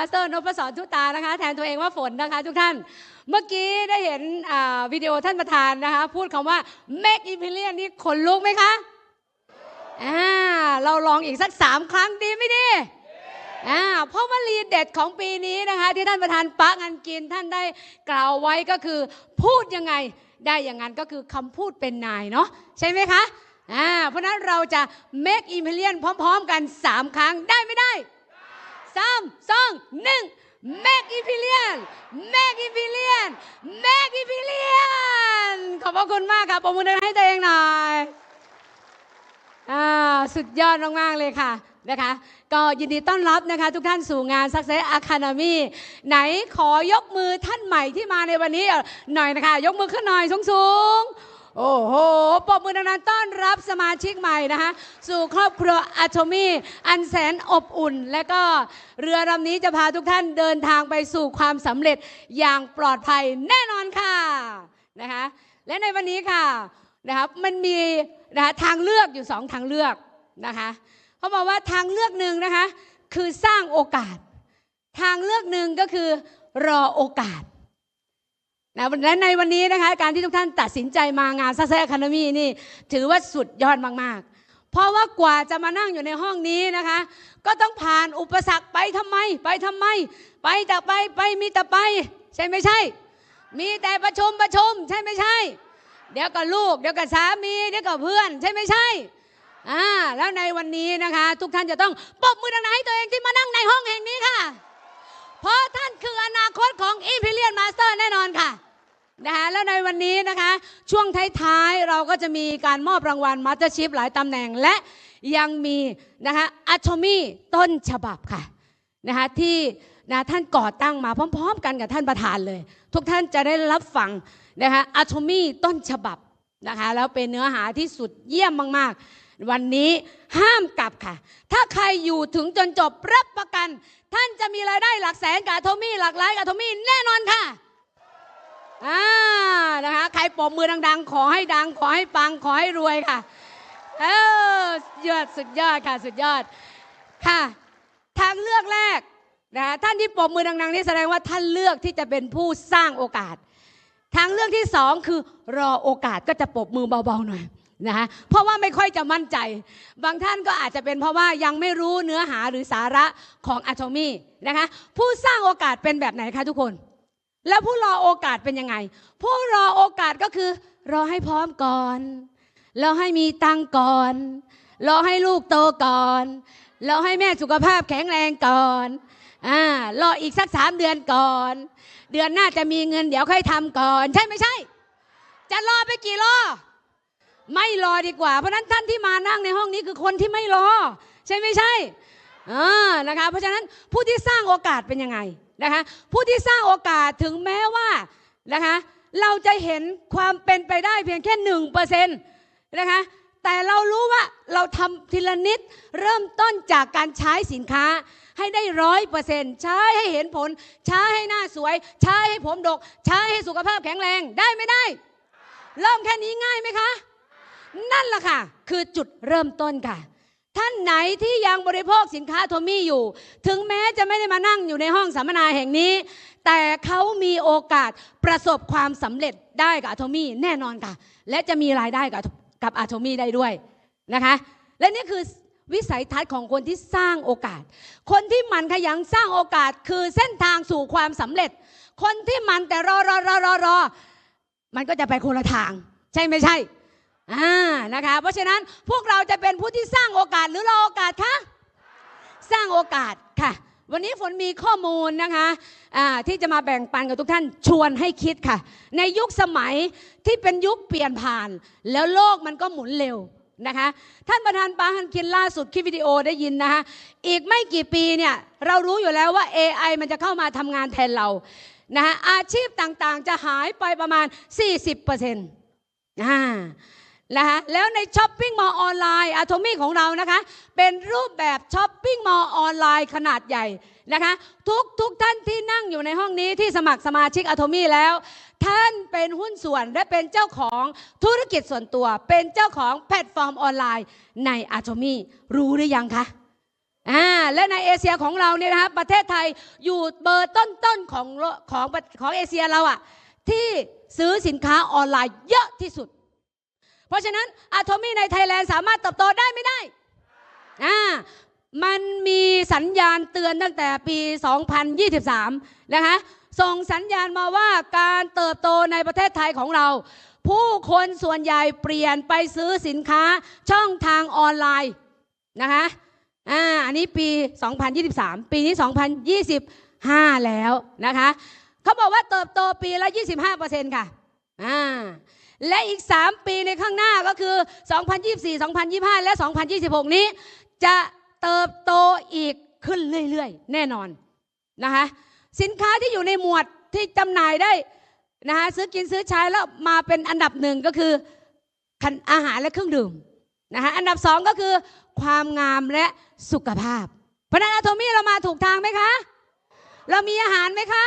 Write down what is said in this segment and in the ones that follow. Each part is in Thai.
มาสเตอร์นพศรทุตานะคะ แทนตัวเองว่าฝนนะคะ ทุกท่าน เมื่อกี้ได้เห็นวิดีโอท่านประธานนะคะ พูดคำว่า make imperial นี่ขนลุกไหมคะอ่าเราลองอีกสักสามครั้งดีไม่ดีอ่าเพราะว่าลีเด็ดของปีนี้นะคะ ที่ท่านประธานปะงันกินท่านได้กล่าวไว้ก็คือ พูดยังไงได้อย่างนั้นก็คือคำพูดเป็นนายเนาะใช่ไหมคะอ่าเพราะฉะนั้นเราจะ make imperial พร้อม ๆ กัน 3 ครั้งได้ไม่ได้ สามสองหนึ่ง make imperial make imperial make imperial ขอบพระคุณมากค่ะปรบมือให้ตัวเองหน่อยอ่าสุดยอดมากๆเลยค่ะนะคะก็ยินดีต้อนรับนะคะ ทุกท่านสู่งาน Success Academy ไหนขอยกมือท่านใหม่ที่มาในวันนี้หน่อยนะคะ ยกมือขึ้นหน่อยสูงๆ โอ้โหปรบมือดังๆต้อนรับสมาชิกใหม่นะคะสู่ครอบครัวอะโ m มีอันแสนอบอุ่น และก็เรือลำนี้จะพาทุกท่านเดินทางไปสู่ความสำเร็จอย่างปลอดภัยแน่นอนค่ะนะคะและในวันนี้ค่ะนะครับมันมีนะคะทางเลือกอยู่สองทางเลือกนะคะเขาบอกว่าทางเลือกหนึ่งนะคะคือสร้างโอกาส ทางเลือกหนึ่งก็คือรอโอกาส นะและในวันนี้นะคะการที่ทุกท่านตัดสินใจมางานซักแซ a คามีนี่ ถือว่าสุดยอดมากๆ เพราะว่ากว่าจะมานั่งอยู่ในห้องนี้นะคะ ก็ต้องผ่านอุปสรรคไปทำไม ไปทำไม ไปแต่ไปไปมีแต่ไป ใช่ไม่ใช่ มีแต่ประชุมประชุม ใช่ไม่ใช่ เดี๋ยวกับลูก เดี๋ยวกับสามี เดี๋ยวกับเพื่อน ใช่ไม่ใช่อ่าแล้วในวันนี้นะคะ ทุกท่านจะต้องปรบมือดังๆให้ตัวเองที่มานั่งในห้องแห่งนี้ค่ะ เพราะท่านคืออนาคตของ Imperial Master แน่นอนค่ะนะคะแล้วในวันนี้นะคะ ช่วงท้ายๆ เราก็จะมีการมอบรางวัลมาสเตอร์ชิพหลายตำแหน่งและยังมีนะคะอัชมีต้นฉบับค่ะนะคะที่นะท่านก่อตั้งมาพร้อม ๆ กันกับท่านประธานเลย ทุกท่านจะได้รับฟังนะคะอัชมีต้นฉบับนะคะแล้วเป็นเนื้อหาที่สุดเยี่ยมมากๆ วันนี้ห้ามกลับค่ะ ถ้าใครอยู่ถึงจนจบรับประกัน ท่านจะมีรายได้หลักแสนกับอัทมี่หลักล้านกับอัทมี่แน่นอนค่ะอ่านะคะใครปรบมือดัง ๆ ขอให้ดัง ขอให้ปังขอให้รวยค่ะเออยอดสุดยอดค่ะสุดยอดค่ะทางเลือกแรกนะคะท่านที่ปรบมือดัง ๆ นี่แสดงว่าท่านเลือกที่จะเป็นผู้สร้างโอกาส ทางเลือกที่สองคือรอโอกาสก็จะปบมือเบาๆหน่อย นะคะเพราะว่าไม่ค่อยจะมั่นใจ บางท่านก็อาจจะเป็นเพราะว่ายังไม่รู้เนื้อหาหรือสาระของอะโ m มีนะคะผู้สร้างโอกาสเป็นแบบไหนคะทุกคน แล้วผู้รอโอกาสเป็นยังไง ผู้รอโอกาสก็คือ รอให้พร้อมก่อนรอให้มีตังก่อนรอให้ลูกโตก่อนรอให้แม่สุขภาพแข็งแรงก่อนอ่ารออีกสักสามเดือนก่อน เดือนหน้าจะมีเงินเดี๋ยวค่อยทำก่อน ใช่ไม่ใช่ จะรอไปกี่รอ ไม่รอดีกว่า เพราะฉะนั้นท่านที่มานั่งในห้องนี้คือคนที่ไม่รอ ใช่ไม่ใช่เออนะคะเพราะฉะนั้นผู้ที่สร้างโอกาสเป็นยังไงนะคะผู้ที่สร้างโอกาสถึงแม้ว่านะคะเราจะเห็นความเป็นไปได้เพียงแค่หนึ่งเปอร์เซ็นต์นะคะแต่เรารู้ว่าเราทำทีละนิดเริ่มต้นจากการใช้สินค้าให้ได้ร้อยเปอร์เซ็นต์ใช้ให้เห็นผล ใช้ให้หน้าสวย ใช้ให้ผมดก ใช้ให้สุขภาพแข็งแรงได้ไม่ได้ เริ่มแค่นี้ง่ายไหมคะ นั่นแหละค่ะ คือจุดเริ่มต้นค่ะ ท่านไหนที่ยังบริโภคสินค้าโทมี่อยู่ ถึงแม้จะไม่ได้มานั่งอยู่ในห้องสัมมนาแห่งนี้ แต่เขามีโอกาสประสบความสำเร็จได้กับอะโทมี่แน่นอนค่ะ และจะมีรายได้กับกับอะโทมี่ได้ด้วยนะคะ และนี่คือวิสัยทัศน์ของคนที่สร้างโอกาส คนที่มันขยันสร้างโอกาสคือเส้นทางสู่ความสำเร็จ คนที่มันแต่รอรอรอรอรอมันก็จะไปคนละทาง ใช่ไม่ใช่ อ่านะคะเพราะฉะนั้นพวกเราจะเป็นผู้ที่สร้างโอกาสหรือรอโอกาสคะสร้างโอกาสค่ะ วันนี้ฝนมีข้อมูลนะคะอ่าที่จะมาแบ่งปันกับทุกท่านชวนให้คิดค่ะ ในยุคสมัยที่เป็นยุคเปลี่ยนผ่าน แล้วโลกมันก็หมุนเร็วนะคะท่านประธานปาฮันคินล่าสุดคลิปวิดีโอได้ยินนะคะอีกไม่กี่ปีเนี่ยเรารู้อยู่แล้วว่า AI มันจะเข้ามาทำงานแทนเรานะคะอาชีพต่างๆจะหายไปประมาณ 40%อ่า นะคะแล้วในช้อปปิ้งมอลออนไลน์อะโทมี่ของเรานะคะ เป็นรูปแบบช้อปปิ้งมอลออนไลน์ขนาดใหญ่นะคะ ทุกทุกท่านที่นั่งอยู่ในห้องนี้ที่สมัครสมาชิกอะโทมี่แล้ว ท่านเป็นหุ้นส่วนและเป็นเจ้าของธุรกิจส่วนตัว เป็นเจ้าของแพลตฟอร์มออนไลน์ในอะโทมี่รู้หรือยังคะอ่าและในเอเชียของเราเนี่ยนะคะประเทศไทยอยู่เบอร์ต้นๆของของของเอเชียเราอะที่ซื้อสินค้าออนไลน์เยอะที่สุด เพราะฉะนั้นอะโทมี่ในไทยแลนด์สามารถเติบโตได้ไม่ได้อ่ามันมีสัญญาณเตือนตั้งแต่ปี 2023 นะคะ ส่งสัญญาณมาว่าการเติบโตในประเทศไทยของเรา ผู้คนส่วนใหญ่เปลี่ยนไปซื้อสินค้าช่องทางออนไลน์นะคะอ่าอันนี้ปี 2023 ปีนี้ 2025 แล้วนะคะ เขาบอกว่าเติบโตปีละ 25%ค่ะอ่า และอีก 3 ปีในข้างหน้าก็คือ 2024 2025 และ 2026 นี้ จะเติบโตอีกขึ้นเรื่อยๆ แน่นอนนะคะสินค้าที่อยู่ในหมวดที่จำหน่ายได้นะคะซื้อกินซื้อใช้แล้วมาเป็นอันดับหนึ่งก็คือคันอาหารและเครื่องดื่มนะคะอันดับสองก็คือความงามและสุขภาพเพราะนั้นอะโทมี่เรามาถูกทางไหมคะ เรามีอาหารไหมคะ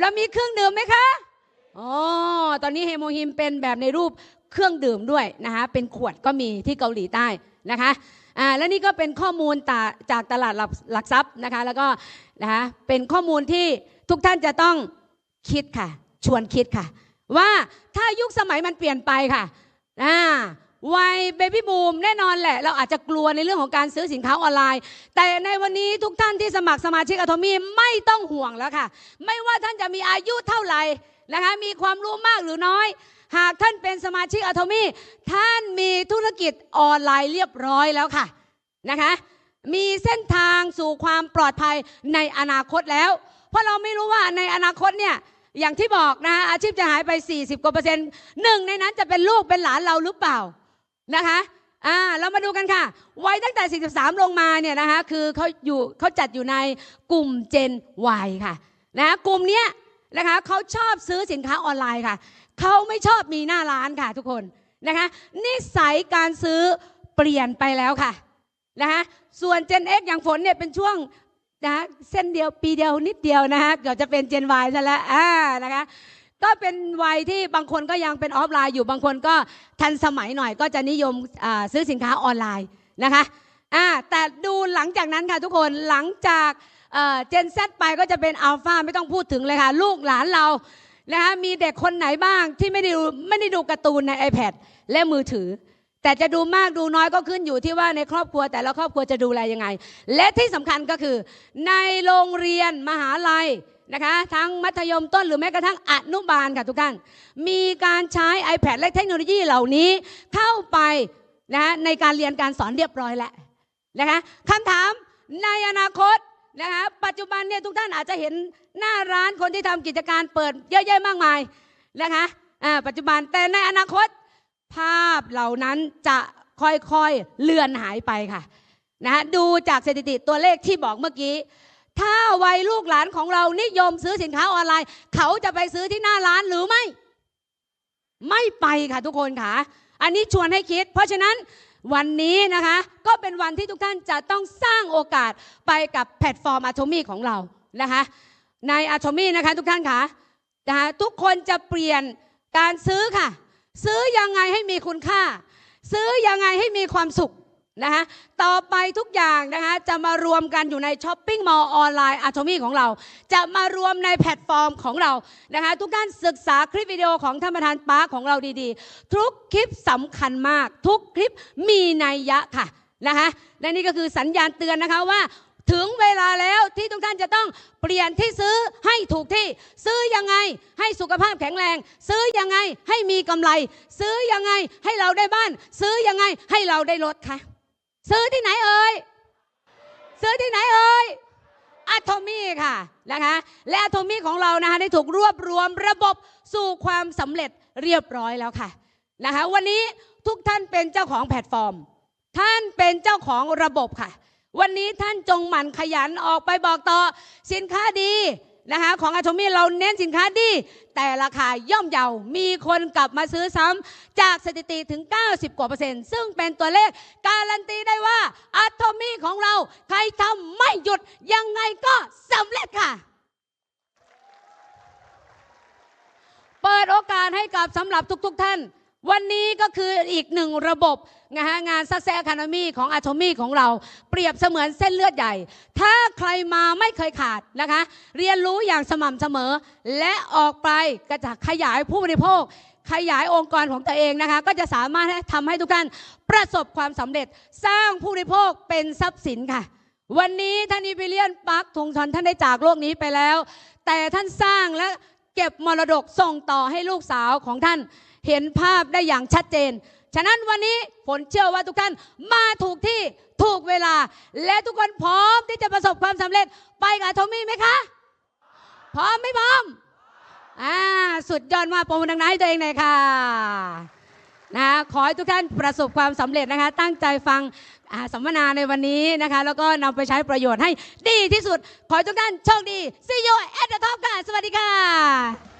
เรามีเครื่องดื่มไหมคะ อ๋อ ตอนนี้เฮโมฮิมเป็นแบบในรูปเครื่องดื่มด้วยนะคะเป็นขวดก็มีที่เกาหลีใต้นะคะอ่าและนี่ก็เป็นข้อมูลตาจากตลาดหลักหลักทรัพย์นะคะแล้วก็นะคะเป็นข้อมูลที่ทุกท่านจะต้องคิดค่ะ ชวนคิดค่ะ ว่าถ้ายุคสมัยมันเปลี่ยนไปค่ะอ่าวัยเบบี้บูมแน่นอนแหละ เราอาจจะกลัวในเรื่องของการซื้อสินค้าออนไลน์ แต่ในวันนี้ทุกท่านที่สมัครสมาชิกอะโทมี่ไม่ต้องห่วงแล้วค่ะ ไม่ว่าท่านจะมีอายุเท่าไหร่ นะคะมีความรู้มากหรือน้อย หากท่านเป็นสมาชิกอะโทมี่ท่านมีธุรกิจออนไลน์เรียบร้อยแล้วค่ะนะคะมีเส้นทางสู่ความปลอดภัยในอนาคตแล้ว เพราะเราไม่รู้ว่าในอนาคตเนี่ยอย่างที่บอกนะคะอาชีพจะหายไป 40กว่าเปอร์เซ็นต์หนึ่งในนั้นจะเป็นลูกเป็นหลานเราหรือเปล่านะคะอ่าเรามาดูกันค่ะวัยตั้งแต่ 43 ลงมาเนี่ยนะคะคือเขาอยู่เขาจัดอยู่ในกลุ่ม Gen Y ค่ะนะกลุ่มเนี้ย นะคะเขาชอบซื้อสินค้าออนไลน์ค่ะเขาไม่ชอบมีหน้าร้านค่ะทุกคนนะคะนิสัยการซื้อเปลี่ยนไปแล้วค่ะนะคะส่วน Gen X อย่างฝนเนี่ยเป็นช่วงนะเส้นเดียวปีเดียวนิดเดียวนะคะเกือบจะเป็น Gen Y ซะแล้วอ่านะคะก็เป็นวัยที่บางคนก็ยังเป็นออฟไลน์อยู่บางคนก็ทันสมัยหน่อยก็จะนิยมซื้อสินค้าออนไลน์นะคะอ่าแต่ดูหลังจากนั้นค่ะทุกคนหลังจาก เจน Z ไปก็จะเป็นอัลฟาไม่ต้องพูดถึงเลยค่ะ ลูกหลานเรานะคะมีเด็กคนไหนบ้างที่ไม่ได้ดูไม่ได้ดูการ์ตูนใน iPad และมือถือ แต่จะดูมากดูน้อยก็ขึ้นอยู่ที่ว่าในครอบครัวแต่ละครอบครัวจะดูแลยังไง และที่สำคัญก็คือ ในโรงเรียนมหาลัยนะคะทั้งมัธยมต้นหรือแม้กระทั่งอนุบาลค่ะทุกท่าน มีการใช้ iPad และเทคโนโลยีเหล่านี้เข้าไปนะในการเรียนการสอนเรียบร้อยแล้วนะคะคำถามในอนาคต นะคะปัจจุบันเนี่ยทุกท่านอาจจะเห็นหน้าร้านคนที่ทำกิจการเปิดเยอะแยะมากมายนะคะอ่าปัจจุบันแต่ในอนาคตภาพเหล่านั้นจะค่อยๆเลือนหายไปค่ะนะะดูจากสถิติตัวเลขที่บอกเมื่อกี้ ถ้าวัยลูกหลานของเรานิยมซื้อสินค้าออนไลน์ เขาจะไปซื้อที่หน้าร้านหรือไม่ ไม่ไปค่ะทุกคนค่ะ อันนี้ชวนให้คิด เพราะฉะนั้น วันนี้นะคะ ก็เป็นวันที่ทุกท่านจะต้องสร้างโอกาสไปกับแพลตฟอร์มอาชมี่ของเรานะคะ ในอะโ m มี่นะคะทุกท่านค่ะนะคะทุกคนจะเปลี่ยนการซื้อค่ะ ซื้อยังไงให้มีคุณค่า ซื้อยังไงให้มีความสุข นะคะต่อไปทุกอย่างนะคะจะมารวมกันอยู่ในช้อปปิ้งมอลล์ออนไลน์อะโ m มี่ของเรา จะมารวมในแพลตฟอร์มของเรานะคะทุกท่านศึกษาคลิปวิดีโอของท่านประธานปาร์คของเราดีๆ ทุกคลิปสำคัญมาก ทุกคลิปมีนัยยะค่ะนะคะและนี่ก็คือสัญญาณเตือนนะคะว่าถึงเวลาแล้วที่ทุกท่านจะต้องเปลี่ยนที่ซื้อให้ถูกที่ ซื้อยังไงให้สุขภาพแข็งแรง ซื้อยังไงให้มีกำไร ซื้อยังไงให้เราได้บ้าน ซื้อยังไงให้เราได้รถค่ะ ซื้อที่ไหนเอ่ยซื้อที่ไหนเอ่ยอะโทมี่ค่ะนะคะและอะโทมี่ของเรานะคะได้ถูกรวบรวมระบบสู่ความสำเร็จเรียบร้อยแล้วค่ะนะคะวันนี้ทุกท่านเป็นเจ้าของแพลตฟอร์ม ท่านเป็นเจ้าของระบบค่ะ วันนี้ท่านจงหมั่นขยันออกไปบอกต่อสินค้าดี นะคะของอาชมีเราเน้นสินค้าดี แต่ราคาย่อมเยา มีคนกลับมาซื้อซ้ำจากสถิติถึง 90 กว่าเปอร์เซ็นต์ ซึ่งเป็นตัวเลขการันตีได้ว่าอะโทมีของเราใครทำไม่หยุดยังไงก็สำเร็จค่ะ เปิดโอกาสให้กับสำหรับทุก ๆทท่าน วันนี้ก็คืออีกหนึ่งระบบนะคะงาน Success Academy ของ Atomy ของเรา เปรียบเสมือนเส้นเลือดใหญ่ ถ้าใครมาไม่เคยขาดนะคะ เรียนรู้อย่างสม่ำเสมอ และออกไปก็จะขยายผู้บริโภค ขยายองค์กรของตัวเองนะคะ ก็จะสามารถให้ทำให้ทุกท่านประสบความสำเร็จสร้างผู้บริโภคเป็นทรัพย์สินค่ะ วันนี้ท่านอีพิเลียนปักธงชันท่านได้จากโลกนี้ไปแล้ว แต่ท่านสร้างและเก็บมรดกส่งต่อให้ลูกสาวของท่าน เห็นภาพได้อย่างชัดเจน ฉะนั้นวันนี้ฝนเชื่อว่าทุกท่านมาถูกที่ถูกเวลา และทุกคนพร้อมที่จะประสบความสำเร็จไปกับโทมี่ไหมคะ พร้อมไม่พร้อมอ่าสุดยอดมากปรบมือดังๆให้ตัวเองหน่อยค่ะนะคะขอให้ทุกท่านประสบความสำเร็จนะคะ ตั้งใจฟังสัมมนาในวันนี้นะคะ แล้วก็นำไปใช้ประโยชน์ให้ดีที่สุด ขอให้ทุกท่านโชคดี See you at the top ค่ะ สวัสดีค่ะ